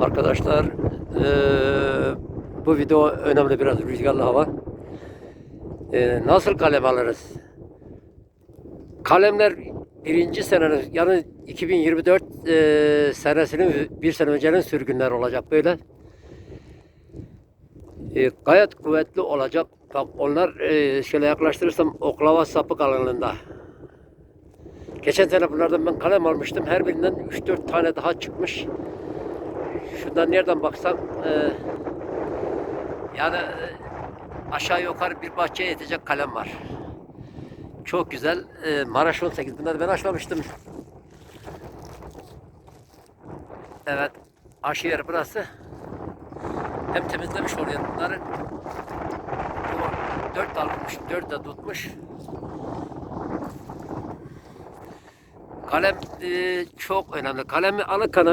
Arkadaşlar eee, bu video önemli biraz rüzgarlı hava. Eee, nasıl kalem alırız? Kalemler birinci senenin yani 2024 eee, senesinin bir sene öncenin sürgünler olacak böyle. Eee, gayet kuvvetli olacak. Bak onlar eee, şöyle yaklaştırırsam oklava sapı kalınlığında. Geçen sene bunlardan ben kalem almıştım. Her birinden 3-4 tane daha çıkmış. Şundan nereden baksan e, yani e, aşağı yukarı bir bahçeye yetecek kalem var. Çok güzel. E, Maraş 18. Bunları ben aşlamıştım. Evet. Aşı yeri burası. Hem temizlemiş oluyor bunları. Bu Dört almış, dört de tutmuş. Kalem e, çok önemli. Kalemi alırken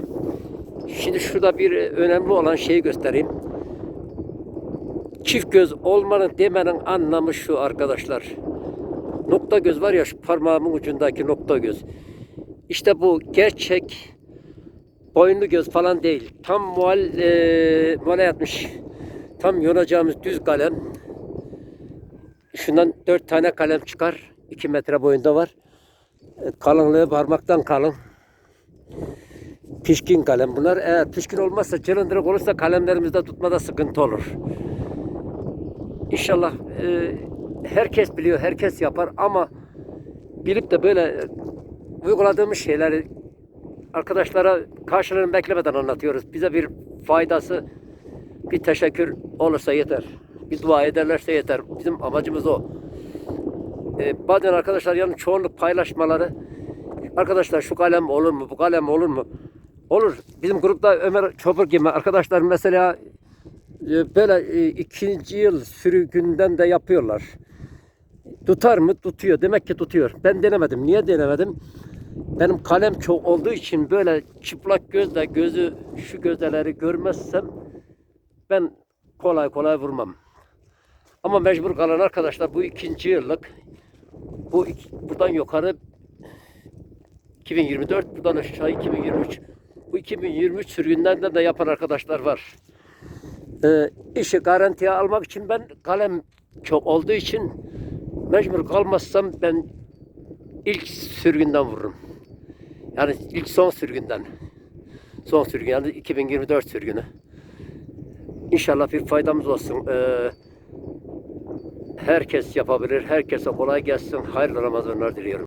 şimdi şurada bir e, önemli olan şeyi göstereyim. Çift göz olmanın demenin anlamı şu arkadaşlar. Nokta göz var ya şu parmağımın ucundaki nokta göz. İşte bu gerçek boynlu göz falan değil. Tam mual, e, muale yatmış. Tam yonacağımız düz kalem. Şundan dört tane kalem çıkar. 2 metre boyunda var. E, Kalınlığı parmaktan kalın. Pişkin kalem. Bunlar eğer pişkin olmazsa cılındırık olursa kalemlerimizde tutmada sıkıntı olur. İnşallah e, herkes biliyor, herkes yapar ama bilip de böyle e, uyguladığımız şeyleri arkadaşlara karşılığını beklemeden anlatıyoruz. Bize bir faydası, bir teşekkür olursa yeter. Bir dua ederlerse yeter. Bizim amacımız o. E, bazen arkadaşlar yani çoğunluk paylaşmaları arkadaşlar şu kalem olur mu bu kalem olur mu olur. Bizim grupta Ömer Çopur gibi arkadaşlar mesela e, böyle e, ikinci yıl sürgünden de yapıyorlar. Tutar mı? Tutuyor. Demek ki tutuyor. Ben denemedim. Niye denemedim? Benim kalem çok olduğu için böyle çıplak gözle gözü şu gözdeleri görmezsem ben kolay kolay vurmam. Ama mecbur kalan arkadaşlar bu ikinci yıllık bu buradan yukarı 2024, buradan aşağı 2023. Bu 2023 sürgünlerden de yapan arkadaşlar var. Ee, işi garantiye almak için ben kalem çok olduğu için mecbur kalmazsam ben ilk sürgünden vururum. Yani ilk son sürgünden. Son sürgün yani 2024 sürgünü. İnşallah bir faydamız olsun. Ee, herkes yapabilir. Herkese kolay gelsin. Hayırlı Ramazanlar diliyorum.